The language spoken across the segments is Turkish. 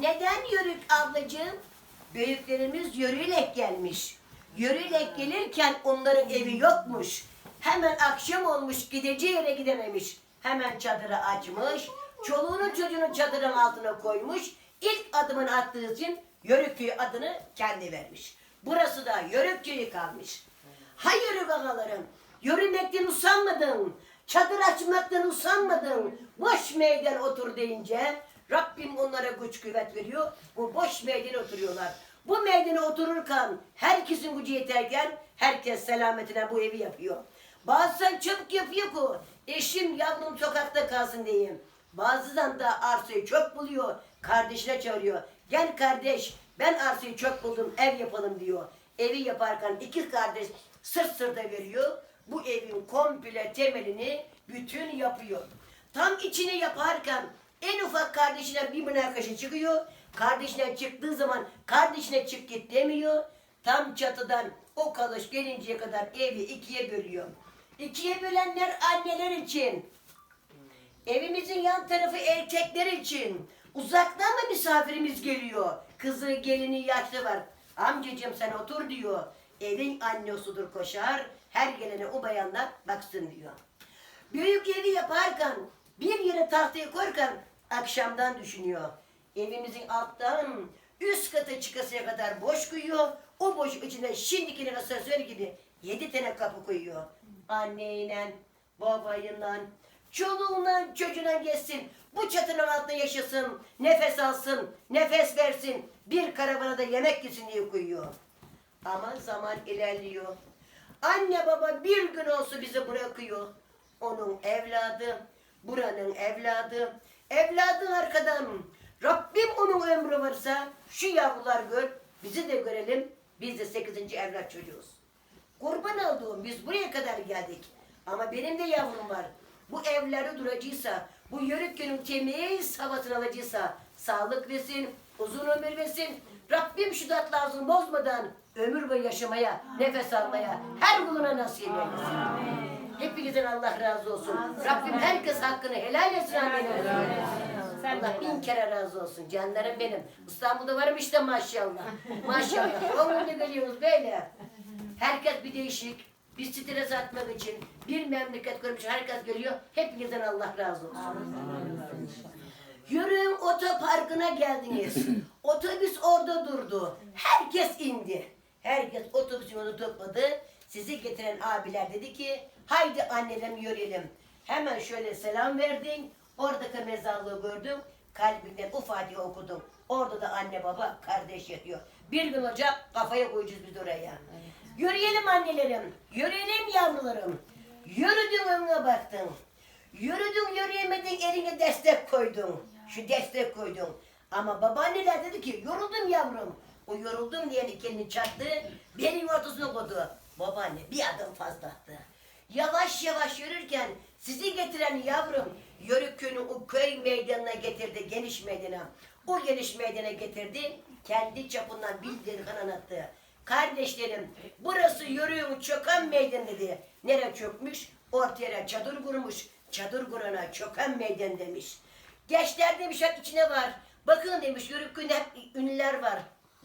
Neden yörük ablacığım? Büyüklerimiz yörüyle gelmiş. Yörüyle gelirken onların evi yokmuş. Hemen akşam olmuş gideceği yere gidememiş. Hemen çadırı açmış. Çoluğunu çocuğunu çadırın altına koymuş. İlk adımını attığı için Yörük köyü adını kendi vermiş. Burası da Yörük köyü kalmış. Ha yörük ağalarım. Yürümekten usanmadın. Çadır açmaktan usanmadın. Boş meydan otur deyince Rabbim onlara güç kuvvet veriyor. Bu boş meydana oturuyorlar. Bu meydana otururken herkesin gücü yeterken herkes selametine bu evi yapıyor. Bazen çabuk yapıyor ki eşim yavrum sokakta kalsın diyeyim. Bazen da arsayı çok buluyor. Kardeşine çağırıyor. Gel kardeş ben arsayı çok buldum ev yapalım diyor. Evi yaparken iki kardeş sırt sırta veriyor. Bu evin komple temelini bütün yapıyor. Tam içini yaparken en ufak kardeşine bir münakaşa çıkıyor. Kardeşine çıktığı zaman kardeşine çık git demiyor. Tam çatıdan o kalış gelinceye kadar evi ikiye bölüyor. İkiye bölenler anneler için. Evimizin yan tarafı erkekler için. Uzaktan da misafirimiz geliyor. Kızı, gelini, yaşlı var. Amcacığım sen otur diyor. Evin annesidir koşar. Her gelene o bayanlar baksın diyor. Büyük evi yaparken bir yere tahtayı koyarken akşamdan düşünüyor. Evimizin alttan üst kata çıkasıya kadar boş koyuyor. O boş içine şimdiki asansör gibi yedi tane kapı koyuyor. Anneyle, babayla, çoluğunla, çocuğuna geçsin. Bu çatının altında yaşasın, nefes alsın, nefes versin. Bir karavana da yemek yesin diye koyuyor. Ama zaman ilerliyor. Anne baba bir gün olsa bizi bırakıyor. Onun evladı, buranın evladı. Evladı arkadan. Rabbim onun ömrü varsa şu yavrular gör, bizi de görelim. Biz de sekizinci evlat çocuğuz. Kurban olduğum biz buraya kadar geldik. Ama benim de yavrum var. Bu evleri duracıysa, bu yörük günün temiz havasını alacaksa sağlık versin, uzun ömür versin. Rabbim şu tatlı bozmadan ömür boyu yaşamaya, nefes almaya her kuluna nasip eylesin. Hepinizden Allah razı olsun. Rabbim herkes hakkını helal etsin. Allah bin kere razı olsun. Canlarım benim. İstanbul'da varım işte maşallah. Maşallah. Onu geliyoruz böyle. Herkes bir değişik. Bir stres atmak için, bir memleket kurmuş herkes geliyor. Hepinizden Allah razı olsun. Yürüyün otoparkına geldiniz. Otobüs orada durdu. Herkes indi. Herkes otobüsün onu topladı. Sizi getiren abiler dedi ki haydi annelerim yürüyelim. Hemen şöyle selam verdin. Oradaki mezarlığı gördüm. Kalbinden o Fatiha okudum. Orada da anne baba kardeş yatıyor. Bir gün olacak kafaya koyacağız biz oraya. Yürüyelim annelerim. Yürüyelim yavrularım. Yürüdün önüne baktın. Yürüdün yürüyemedin eline destek koydun. Şu destek koydun. Ama babaanneler dedi ki yoruldum yavrum. O yoruldum diyen elini çaktı. Benim ortasına koydu. Babaanne bir adım fazla attı. Yavaş yavaş yürürken sizi getiren yavrum Yörük köyünü o köy meydanına getirdi geniş meydana. O geniş meydana getirdi. Kendi çapından bildiğini anlattı. Kardeşlerim burası yörüğün çöken meydan dedi. Nere çökmüş? Ortaya çadır kurmuş. Çadır kurana çöken meydan demiş. Gençler demiş hep içine var. Bakın demiş yörük köyünde hep ünlüler var.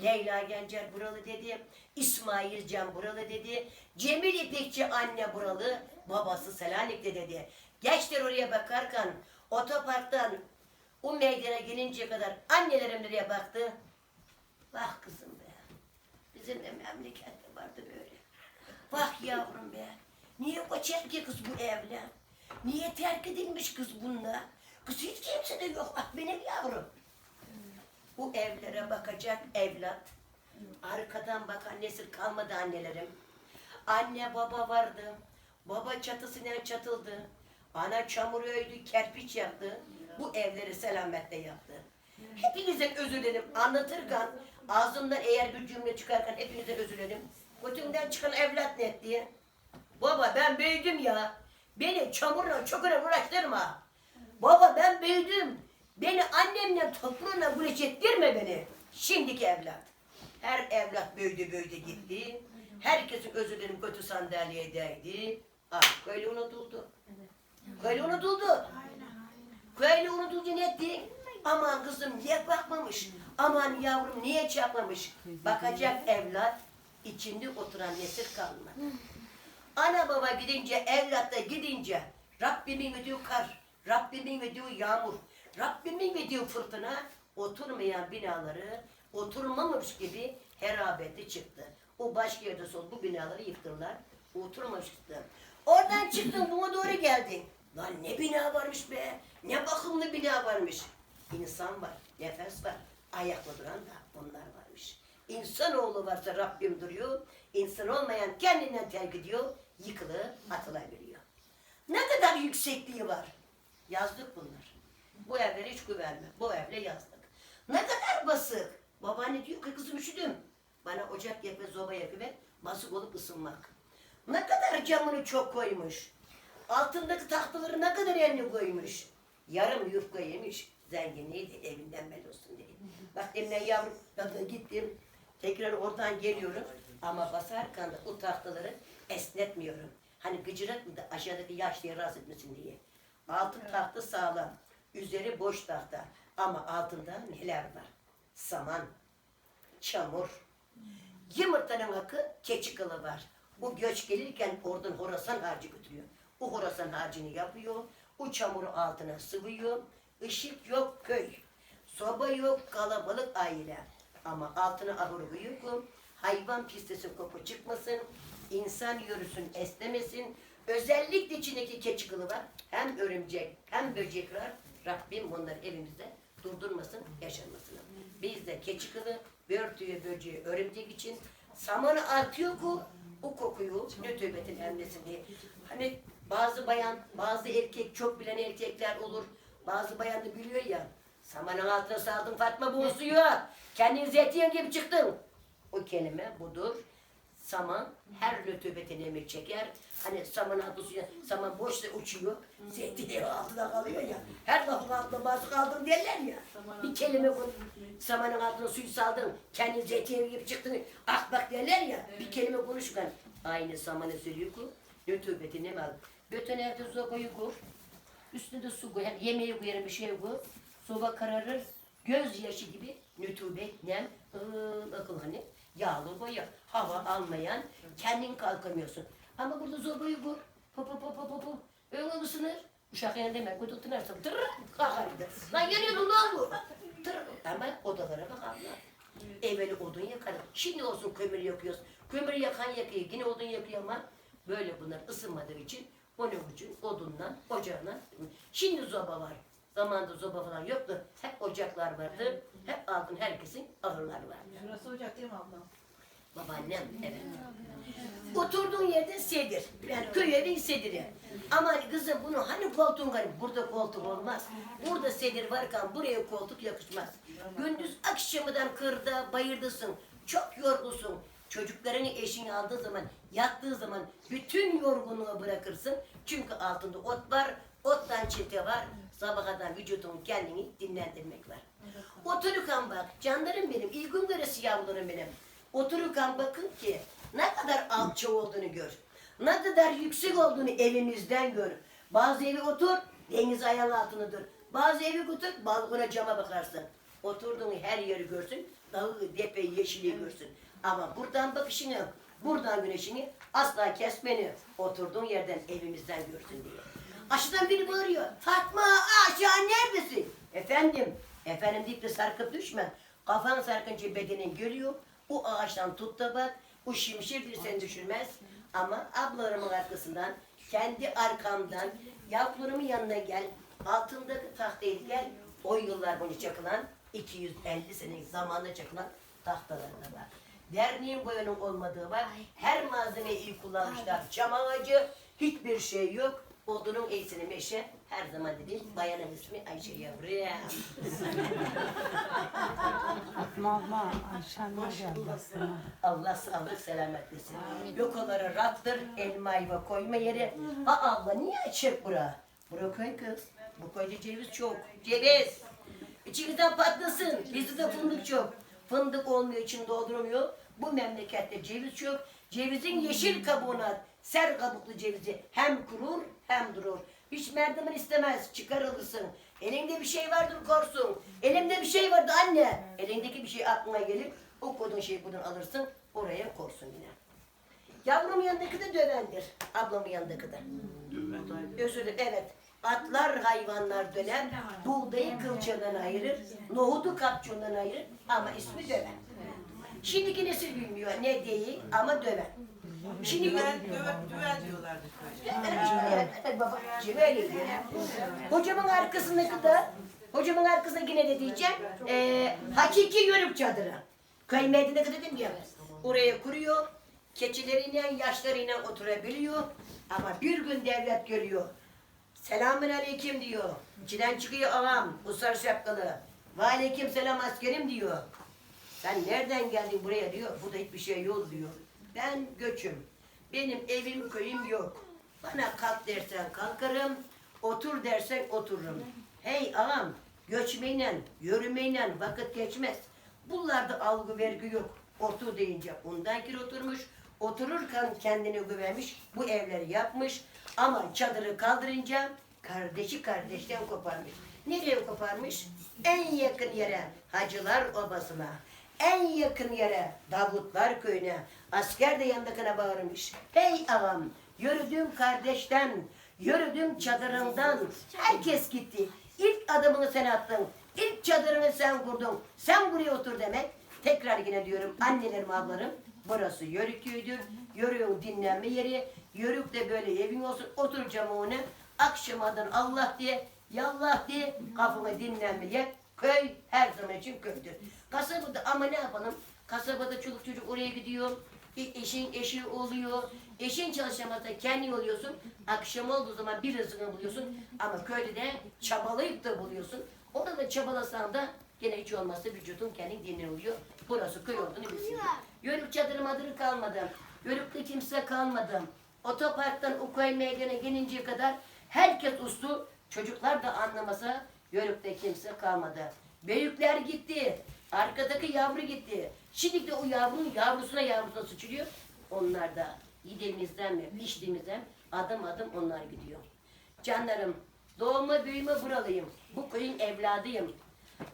Leyla Gencer buralı dedi. İsmail Can buralı dedi. Cemil İpekçi anne buralı. Babası Selanik'te dedi. Gençler oraya bakarken otoparktan o meydana gelinceye kadar annelerim nereye baktı? Bak kızım be. Bizim de memlekette vardı böyle. Bak yavrum be. Niye kaçar ki kız bu evle? Niye terk edilmiş kız bununla? Kız hiç kimse de yok. Bak benim yavrum. Bu evlere bakacak evlat. Arkadan bakan nesil kalmadı annelerim. Anne baba vardı. Baba çatısına çatıldı. Ana çamur öydü, kerpiç yaptı. Bu evleri selametle yaptı. Hepinizden özür dilerim. Anlatırken ağzımdan eğer bir cümle çıkarken hepinizden özür dilerim. Götümden çıkan evlat net diye. Baba ben büyüdüm ya. Beni çamurla çukurla uğraştırma. Baba ben büyüdüm. Beni annemle toprağına güreş ettirme beni. Şimdiki evlat. Her evlat büyüdü büyüdü gitti. Herkesin özür dilerim kötü sandalyeye değdi. Ah köylü unutuldu. Köylü unutuldu. Köylü unutuldu ne etti? Aman kızım niye bakmamış? Aman yavrum niye çakmamış? Bakacak evlat içinde oturan nesil kalmadı. Ana baba gidince, evlat da gidince Rabbimin ödüğü kar, Rabbimin ödüğü yağmur, Rabbimin ödüğü fırtına oturmayan binaları oturmamış gibi herabeti çıktı. O başka yerde sol bu binaları yıktılar. Oturmamış çıktı. Oradan çıktın buna doğru geldin. Lan ne bina varmış be. Ne bakımlı bina varmış. İnsan var, nefes var. Ayakta duran da bunlar varmış. İnsanoğlu varsa Rabbim duruyor. İnsan olmayan kendinden terk ediyor. Yıkılır, atılabiliyor. Ne kadar yüksekliği var. Yazdık bunlar. Bu evlere hiç güvenme. Bu evle yazdık. Ne kadar basık. Babaanne diyor ki kızım üşüdüm. Bana ocak yak ve zoba yak ve basık olup ısınmak. Ne kadar camını çok koymuş. Altındaki tahtaları ne kadar eline koymuş. Yarım yufka yemiş. Zenginliği de evinden bel olsun diye. Bak demin yavrum gittim. Tekrar oradan geliyorum. Ama basarken de o tahtaları esnetmiyorum. Hani gıcırak mı da aşağıdaki yaşlıya rahatsız etmesin diye. Altı tahta sağlam. Üzeri boş tahta. Ama altında neler var? Saman, çamur, Yumurtanın akı keçi kılı var. Bu göç gelirken oradan horasan harcı götürüyor. O horasan harcını yapıyor. O çamuru altına sıvıyor. Işık yok köy. Soba yok kalabalık aile. Ama altına ahır uyukum. Hayvan pistesin koku çıkmasın. insan yürüsün esnemesin. Özellikle içindeki keçi kılı var. Hem örümcek hem böcek var. Rabbim bunları evimizde durdurmasın, yaşanmasın. Biz de keçi kılı, börtüyü, böceği, örümcek için samanı atıyor ku, o kokuyu nötübetin emmesin diye. Hani bazı bayan, bazı erkek, çok bilen erkekler olur. Bazı bayan da biliyor ya. Samanın altına saldın Fatma bu suyu. Kendin zeytin gibi çıktın. O kelime budur. Saman her rütubetini emir çeker. Hani saman altı suya, saman boşta uçuyor. Zeytinyağı altına kalıyor ya. Her lafın altına bazı kaldım derler ya. Bir kelime bu. Samanın altına suyu saldın. Kendin zeytinyağı gibi çıktın. Ah bak derler ya. Bir kelime konuşurken. Aynı samanı söylüyor ku. Rütubetini mi al? Bütün evde zobayı kur. Üstünde su koy. Yemeği koyarım bir şey koy. Soba kararır. Göz yaşı gibi nütubet, nem, ığıl, akıl hani. Yağlı boya, hava almayan, kendin kalkamıyorsun. Ama burada zobayı kur. Hop hop hop hop hop. Öyle ısınır. Uşak yerine demek koydu tutunarsın. Tırr kalkar. Lan yanıyordun lan bu. Tırr. Ama odalara bak abla. Evveli odun yakarız. Şimdi olsun kömür yakıyoruz. Kömür yakan yakıyor. Yine odun yakıyor ama böyle bunlar ısınmadığı için onun için odundan, ocağına. Şimdi zoba var. Zamanında zoba falan yoktu. Hep ocaklar vardı. Hep altın herkesin ahırları vardı. Burası ocak değil mi abla? Babaannem evet. Oturduğun yerde sedir. Yani köy evi sediri. Ama kızım bunu hani koltuğun var? Burada koltuk olmaz. Burada sedir varken buraya koltuk yakışmaz. Gündüz akşamından kırda bayırdasın. Çok yorgunsun. Çocuklarını eşini aldığı zaman, yattığı zaman bütün yorgunluğu bırakırsın. Çünkü altında ot var, ottan çete var. Sabaha kadar vücudun kendini dinlendirmek var. Otururken bak, canlarım benim, ilgim göresi yavrularım benim. Otururken bakın ki ne kadar alçak olduğunu gör. Ne kadar yüksek olduğunu evimizden gör. Bazı evi otur, deniz ayağın altına dur. Bazı evi otur, balkona cama bakarsın. Oturduğun her yeri görsün, dağı, depeyi, yeşili görsün. Ama buradan bakışını, buradan güneşini asla kesmeni. Oturduğun yerden evimizden görsün diye. Aşağıdan biri bağırıyor. Fatma aşağı neredesin? Efendim, efendim deyip de sarkıp düşme. Kafan sarkınca bedenin görüyor. O ağaçtan tut da bak. O şimşir bir seni düşürmez. Ama ablalarımın arkasından, kendi arkamdan, yavrularımın yanına gel. Altındaki tahtayı gel. O yıllar boyunca çakılan, 250 senelik zamanda çakılan tahtalar da var. Derneğin boyanın olmadığı var. Her malzemeyi iyi kullanmışlar. Çam ağacı, hiçbir şey yok. Odunun iyisini meşe. Her zaman dediğim bayanın ismi Ayşe Yavrum. Mama Ayşen'le geldi. Allah sağlık selamet versin. Lokalara rattır, elma ayva koyma yeri. Ha abla niye açık bura? Bura koy kız. Bu koyda ceviz çok. Ceviz. İçinizden patlasın. Bizde de fındık çok. Fındık olmuyor, için doldurmuyor. Bu memlekette ceviz çok. Cevizin yeşil kabuğuna at. ser kabuklu cevizi hem kurur hem durur. Hiç merdiven istemez, çıkarılırsın. Elinde bir şey vardır korsun. Elimde bir şey vardı anne. Elindeki bir şey aklına gelir. O kodun şeyi buradan alırsın. Oraya korsun yine. Yavrum yanındaki de dövendir. Ablamın yanındaki de. Özür dilerim. Evet. Atlar hayvanlar döner. Buğdayı kılçığından ayırır. Nohudu kapçığından ayırır. Ama ismi döven. Şimdiki nesil bilmiyor ne değil ama döven. Şimdi Düven, düven, düven diyorlardı diyor. Hocamın arkasındaki de, hocamın arkasındaki ne de diyeceğim? Ee, hakiki yörük çadırı. Köy meydanında dedim ya. Oraya kuruyor. Keçileriyle, yaşlarıyla oturabiliyor. Ama bir gün devlet görüyor. Selamün aleyküm diyor. İçinden çıkıyor ağam, usar şapkalı. Ve aleyküm selam askerim diyor. Sen nereden geldin buraya diyor. Burada hiçbir şey yok diyor. Ben göçüm. Benim evim köyüm yok. Bana kalk dersen kalkarım. Otur dersen otururum. Hey ağam göçmeyle, yürümeyle vakit geçmez. Bunlarda algı vergi yok. Otur deyince ondan oturmuş. Otururken kendini güvenmiş. Bu evleri yapmış. Ama çadırı kaldırınca kardeşi kardeşten koparmış. Nereye koparmış? En yakın yere Hacılar Obası'na. En yakın yere Davutlar Köyü'ne. Asker de yanındakine bağırmış. Hey ağam yürüdüm kardeşten, yürüdüm çadırından. Herkes gitti. İlk adımını sen attın. İlk çadırını sen kurdun. Sen buraya otur demek. Tekrar yine diyorum annelerim ablarım. Burası Yörük köyüdür. Yörük'ün dinlenme yeri. Yörük de böyle evin olsun. Oturacağım ona. Akşamadan Allah diye, yallah diye kafamı dinlenmeye. Köy her zaman için köydür. Kasabada ama ne yapalım? Kasabada çoluk çocuk oraya gidiyor. E- Eşin eşi oluyor. Eşin çalışamazsa kendi oluyorsun. Akşam olduğu zaman bir rızkını buluyorsun. Ama köyde de çabalayıp da buluyorsun. Orada da çabalasan da gene hiç olmazsa vücudun kendi dinleniyor. Burası köy olduğunu bilsin. Yörük çadırı madırı kalmadı. Yörükte kimse kalmadı. Otoparktan Ukay meydana gelinceye kadar herkes uslu. Çocuklar da anlamasa Yörükte kimse kalmadı. Büyükler gitti. Arkadaki yavru gitti. Şimdi de o yavrunun yavrusuna yavrusuna sıçrıyor. Onlar da yediğimizden mi, piştiğimizden adım adım onlar gidiyor. Canlarım, doğma büyüme buralıyım. Bu köyün evladıyım.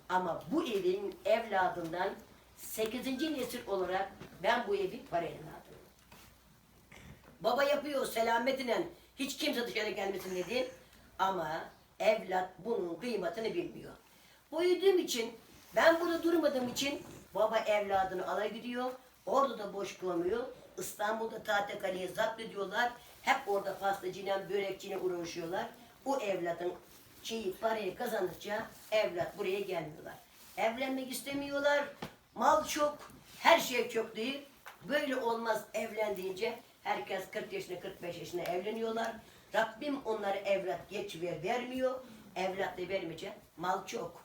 Ama bu evin evladından 8. nesil olarak ben bu evi para evladım. Baba yapıyor selametine hiç kimse dışarı gelmesin dedi. Ama evlat bunun kıymetini bilmiyor. Büyüdüğüm için ben burada durmadığım için baba evladını alay gidiyor. Orada da boş kalamıyor. İstanbul'da Tahtakale'ye zapt ediyorlar. Hep orada pastacıyla, börekçiyle uğraşıyorlar. O evladın şeyi, parayı kazandıkça evlat buraya gelmiyorlar. Evlenmek istemiyorlar. Mal çok, her şey çok değil. Böyle olmaz evlendiğince herkes 40 yaşında 45 yaşında evleniyorlar. Rabbim onları evlat geç ver vermiyor. Evlat da vermeyecek. Mal çok.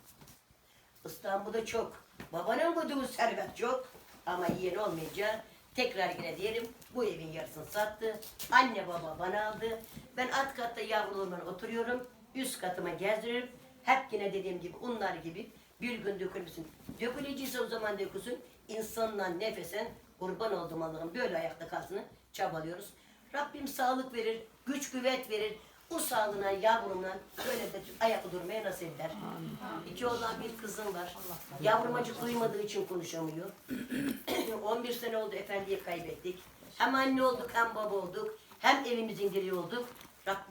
İstanbul'da çok. Babanın koduğu servet çok. Ama yiyen olmayınca tekrar yine diyelim bu evin yarısını sattı. Anne baba bana aldı. Ben alt katta yavrularımla oturuyorum. Üst katıma gezdiririm. Hep yine dediğim gibi onlar gibi bir gün dökülmüşsün. Dökülecekse o zaman dökülsün. İnsanla nefesen kurban oldum Allah'ım. Böyle ayakta kalsın çabalıyoruz. Rabbim sağlık verir, güç kuvvet verir. O sağlığına yavrumla böyle de ayakta durmaya nasip eder. İki oğlan bir kızım var. Yavrum acık duymadığı için konuşamıyor. 11 sene oldu efendiye kaybettik. Hem anne olduk hem baba olduk. Hem evimizin direği olduk. Rabbim